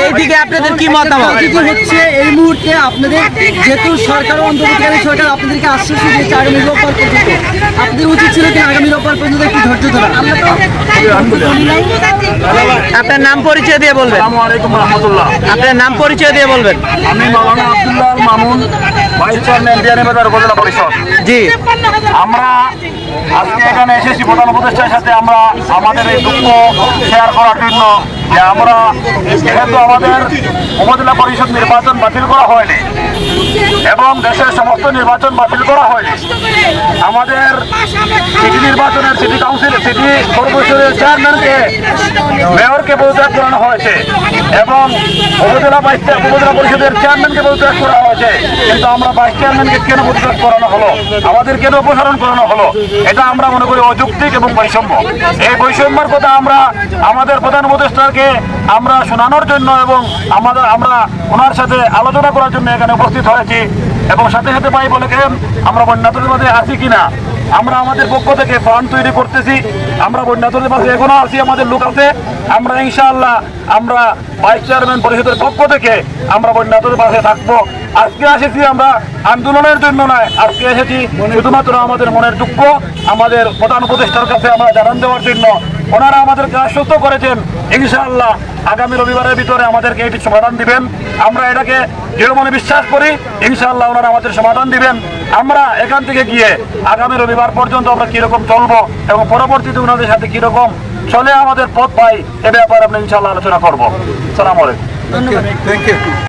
এইদিকে আপনাদের কি মতামত? হচ্ছে এই মুহূর্তে আপনাদের যেহেতু সরকার অন্তর্বর্তীকালীন সরকার আপনাদেরকে আশ্বাস দিয়েছে আগামী রোববার পর্যন্ত। আপনাদের উচিত ছিল কি আগামী রোববার পর্যন্ত একটু ধৈর্য ধরা। আমরা তো আপনার নাম পরিচয় দিয়ে বলবেন। আসসালামু আলাইকুম রহমতুল্লাহ। আপনার নাম পরিচয় দিয়ে বলবেন। আমি মাওলানা আব্দুল্লাহ মামুন ভাইস চেয়ারম্যান উপজেলা পরিষদ। জি। আমরা আজকে এখানে এসেছি প্রধান উপদেষ্টার সাথে। আমরা আমাদের এই দুঃখ শেয়ার করার জন্য যে আমরা যেহেতু আমাদের উপজেলা পরিষদ নির্বাচন বাতিল করা হয়নি এবং দেশের সমস্ত নির্বাচন বাতিল করা হয়নি আমাদের সিটি নির্বাচনের সিটি কাউন্সিল, সিটি কর্পোরেশনের চেয়ারম্যানকে, মেয়রকে পদত্যাগ করানো হয়েছে এবং উপজেলা ভাইস উপজেলা পরিষদের চেয়ারম্যানকে পদত্যাগ করা হয়েছে। কিন্তু আমরা ভাইস চেয়ারম্যানকে কেন পদত্যাগ করানো হলো? আমাদের কেন অপসারণ করানো হলো? এটা আমরা মনে করি অযৌক্তিক এবং বৈষম্য। এই বৈষম্যের কথা আমরা আমাদের প্রধান উপদেষ্টাকে আমরা শোনানোর জন্য এবং আমাদের আমরা ওনার সাথে আলোচনা করার জন্য এখানে উপস্থিত হয়েছি। এবং সাথে সাথে ভাই বলে আমরা বন্যাতুরের মাঝে আছি কিনা? আমরা আমাদের পক্ষ থেকে ফান্ড তৈরি করতেছি। আমরা বন্যাতুরের মাঝে এখনও আছি, আমাদের লোক আছে। আমরা ইনশাআল্লাহ, আমরা ভাইস চেয়ারম্যান পরিষদের পক্ষ থেকে আমরা বন্যাতুরের পাশে থাকব। আজকে এসেছি আমরা আন্দোলনের জন্য নয়, আজকে এসেছি শুধুমাত্র আমাদের মনের দুঃখ, আমাদের প্রধান উপদেষ্টার কাছে আমরা জানান দেওয়ার জন্য। ওনারা আমাদেরকে আশ্বস্ত করেছেন ইনশাআল্লাহ আগামী রবিবারের ভিতরে আমাদেরকে এটি সমাধান দিবেন। আমরা এটাকে দৃঢ় মনে বিশ্বাস করি ইনশাআল্লাহ ওনারা আমাদের সমাধান দিবেন। আমরা এখান থেকে গিয়ে আগামী রবিবার পর্যন্ত আমরা কীরকম চলবো এবং পরবর্তীতে ওনাদের সাথে কীরকম চলে আমাদের পথ পাই এ ব্যাপারে আমরা ইনশাআল্লাহ আলোচনা করব। সালাম আলাইকুম। ধন্যবাদ।